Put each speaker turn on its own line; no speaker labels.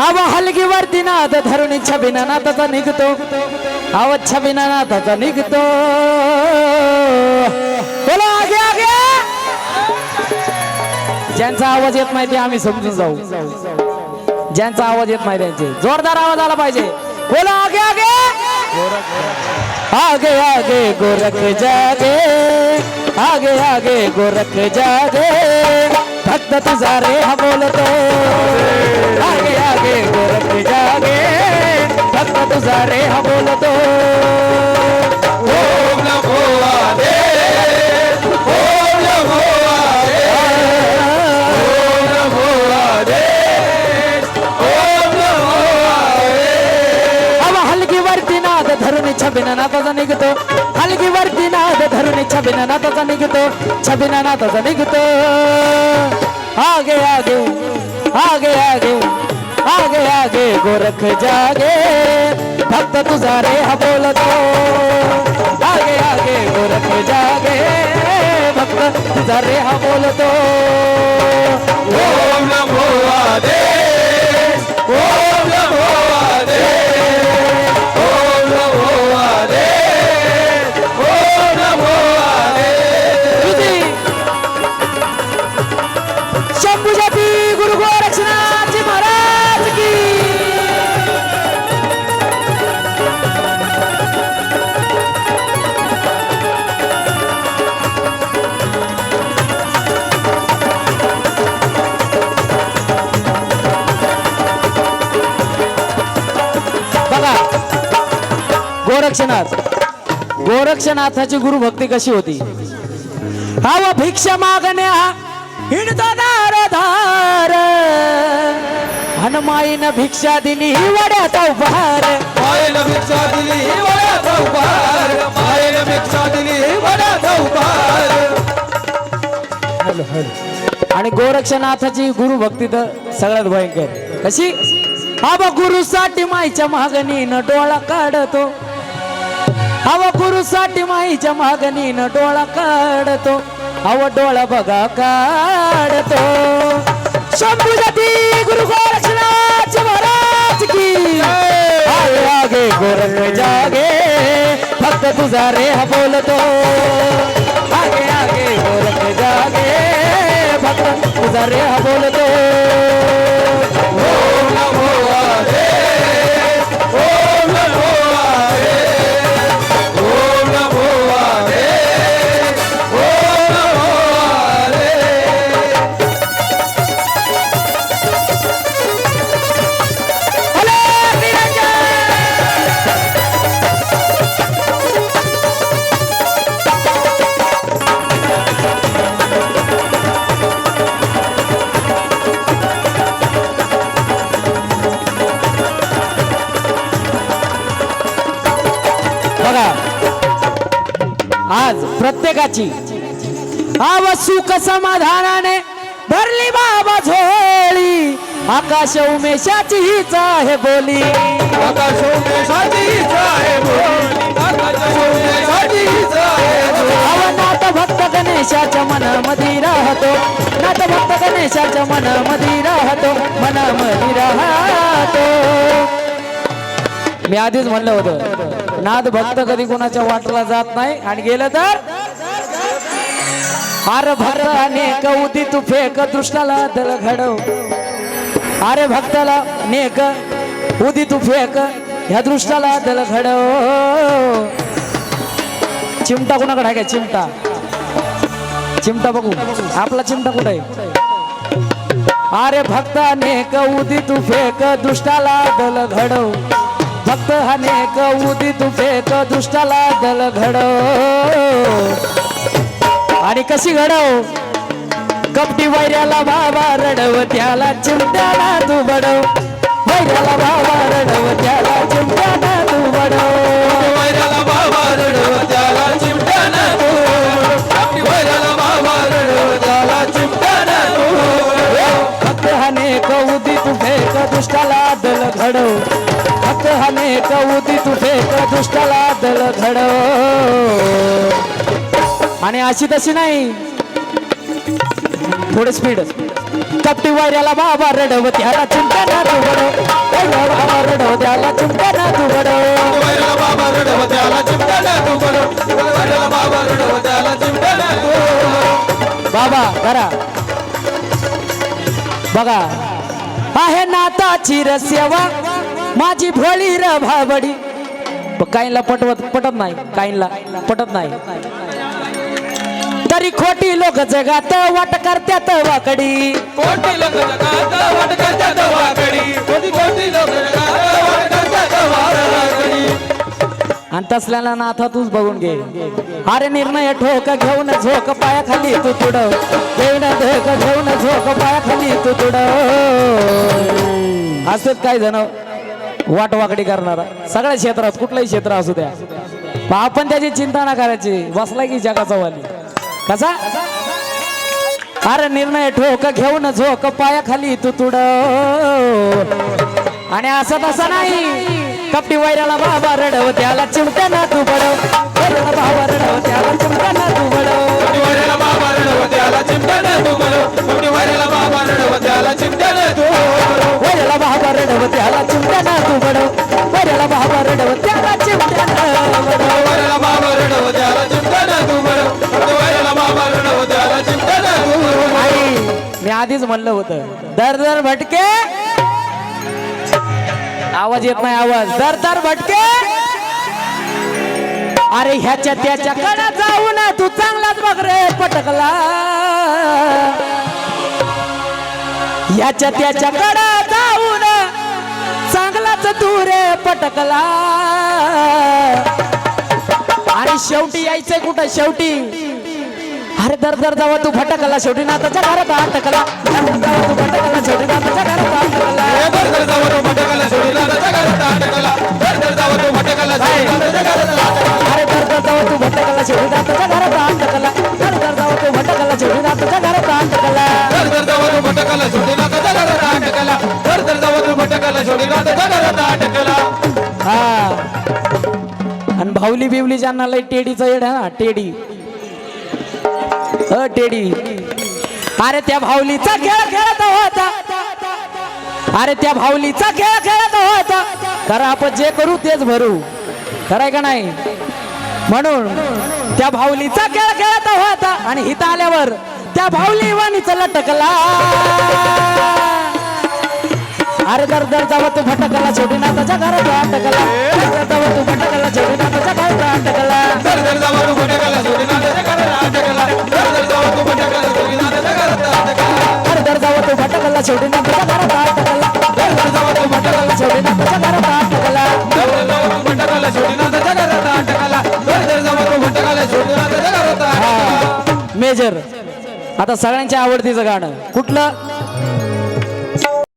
आवा हलगी वरती नाद धरून छबिना नाताचा निघतो. आवा छबिना नाताचा निघतो. बोला आगे आगे. ज्यांचा आवाज येत नाही ते आम्ही समजून जाऊ. ज्यांचा आवाज येत नाही त्यांचे. जोरदार आवाज आला पाहिजे. बोला आगे आगे. आगे आगे गोरख जागे. आगे आगे गोरख जागे. भक्त तुझा रे हा बोलतो आगे आगे. धरून छबिना नाताचा निघतो. हलगी वरती नाद धरून छबिना नाताचा निघतो. छबिना नाताचा निघतो. आगे आगे आगे आगे आगे आगे गोरख जागे. भक्त तुझा रे हा बोलतो. आगे आगे गोरख जागे. भक्त तुझा रे हा बोलतो.
ओम नमो आदे ओम नमो
बघा. गोरक्षनाथ. गोरक्षनाथाची गुरुभक्ती कशी होती? हव भिक्षा मागण्या दारोदार हनुमाईन भिक्षा दिली वड्याचा उपहार
मायेला भिक्षा दिली वड्याचा उपहार मायेला भिक्षा दिली वड्याचा उपहार
आणि गोरक्षनाथाची गुरुभक्ती तर सगळ्यात भयंकर. कशी? हव गुरुसाठी माईच्या मागणीनं डोळा काढतो. हव गुरुसाठी माईच्या मागणीनं डोळा काढतो. हव डोळा बघा काढतो. शंभू जाती गुरु गोरक्षनाथ महाराज की. आगे आगे गोरख जागे. फक्त तुझा रे हा बोलतो. आगे आगे बोलत जागे भक्त तुझा रे हा बोलतो.
हो नमो आदे हो नमो आदे
आज प्रत्येकाची आव सुख समाधानाने भरली बाबा झोळी. आकाश उमेशाची हीच आहे बोली.
आकाश उमेशाचीच आहे बोल. आकाश उमेशाचीच आहे बोल.
अव नाथ भक्त गणेशाच्या मनामध्ये राहतो. नाथ भक्त गणेशाच्या मनामध्ये राहतो. मनामध्ये राहतो. मी आधीच म्हणलं होतं. नाद भक्त कधी कोणाच्या वाटला जात नाही. आणि गेलं तर? अरे भक्त नेक उदी तू फेक दृष्टाला दल घडव. अरे भक्ताला नेक उदी तू फेक ह्या दृष्टाला दल घडव. चिमटा कोणाकडे आहे का चिमटा. चिमटा बघू. आपला चिमटा कुठे आहे? अरे भक्त नेक उदी तू फेक दृष्टाला दल घडव. भक्त अनेक उदी तू फेक दुष्टाला दल घडव आणि कशी घडव कपटी वैऱ्याला बाबा रडव त्याला चिमट्याला तू बडव वैऱ्याला बाबा रडव त्याला चिमट्याला तू बडव
वैराला बाबा रडव त्याला चिमट्यानं तू आपली वैराला बाबा रडव त्याला चिमट्यानं तू
भक्त हने कौदी तू फेक दुष्टाला दल घडव भक्त हने कौदी तू फेक दुष्टाला दल घडव आणि अशी तशी नाही. थोडे स्पीड कपटी वाऱ्याला बाबा रडव त्याला चिंता ना तू बाबा रडव त्याला चिंता ना तू
बाबा रडव त्याला चिमट्याला तू बडव वैराला बाबा रडव त्याला चिमट्याला तू
बाबा करा बघा. आहे नाताची रस्यवा माझी भोळी र भाबडी पण काहींना पटवत पटत नाही. काहींना पटत नाही. तरी खोटी लोक जगात वाट करत्यात वाकडी.
कोटी लोक जगात वाट करतात वाकडी. कोटी कोटी लोक जगात वाट वाकडी.
आणि तसल्याला नाथा तूच बघून घे. अरे निर्णय ठोक घेऊन झोक पायाखाली तू तुडव घेऊन धोक घेऊन झोक पायाखाली तू तुडव असंच काय जण वाट वाकडी करणारा. सगळ्या क्षेत्रात कुठलंही क्षेत्र असू द्या. पण आपण त्याची चिंता ना करायची. बसला की जगाचा वाली. कसा? अरे निर्णय ठोक घेऊन झोक पायाखाली तू तुड. आणि असं तसं नाही. कपटी वैराला बाबा रडव त्याला चिमट्या ना तू बडव. वैराला बाबा रडव त्याला चिमट्या ना तू बडव.
वैराला बाबा रडव त्याला चिमट्याला
आई मी आधीच म्हणलं होतं. दर दर भटके. आवाज येत नाही आवाज. दर दर भटके. अरे ह्याच्या त्याच्या कडा ना तू चांगलाच बघ रे पटकला. ह्याच्या त्याच्या कडा ना चांगलाच तू रे पटकला. आणि शेवटी यायचंय कुठं? शेवटी. अरे दर दर जावा तू भटकला शेवटी नाताच्या घरात अटकला दर दर जावा तू भटकला शेवटी नाताच्या घरात अटकला
दर दर जावा तो भटकला सोडीला त्याच्या घरात अटकला दर दर जावा तो भटकला सोडीला त्याच्या घरात अटकला
अरे दर दर जावा तू भटकला शेवटी नाताच्या घरात अटकला दर दर जावा तू भटकला शेवटी नाताच्या घरात अटकला
दर दर जावा तो भटकला सोडीला त्याच्या घरात अटकला दर दर जावा तो भटकला सोडीला त्याच्या घरात अटकला
हा. आणि भाऊली बिवली ज्यांना लय टेडीचं येड ना टेडी. अ टेडी. अरे त्या भाऊलीचा खेळ खेळत होता. अरे त्या भाऊलीचा खेळ खेळत होता. खरं आपण जे करू तेच भरू. खरंय का नाही? म्हणून त्या भाऊलीचा खेळ खेळत होता आणि हिथं आल्यावर त्या भाऊली वाणीच लटकला. अरे दर दर जावं तू भटकला
ना त्याच्या घरात अटकला तू भटकला
छोटी जावा तो
जावा तो घरात अटकला दर दर जावा तो भटकला सोडीला त्याच्या घरात अटकला
मेजर. आता सगळ्यांच्या आवडतीचं गाणं. कुठलं?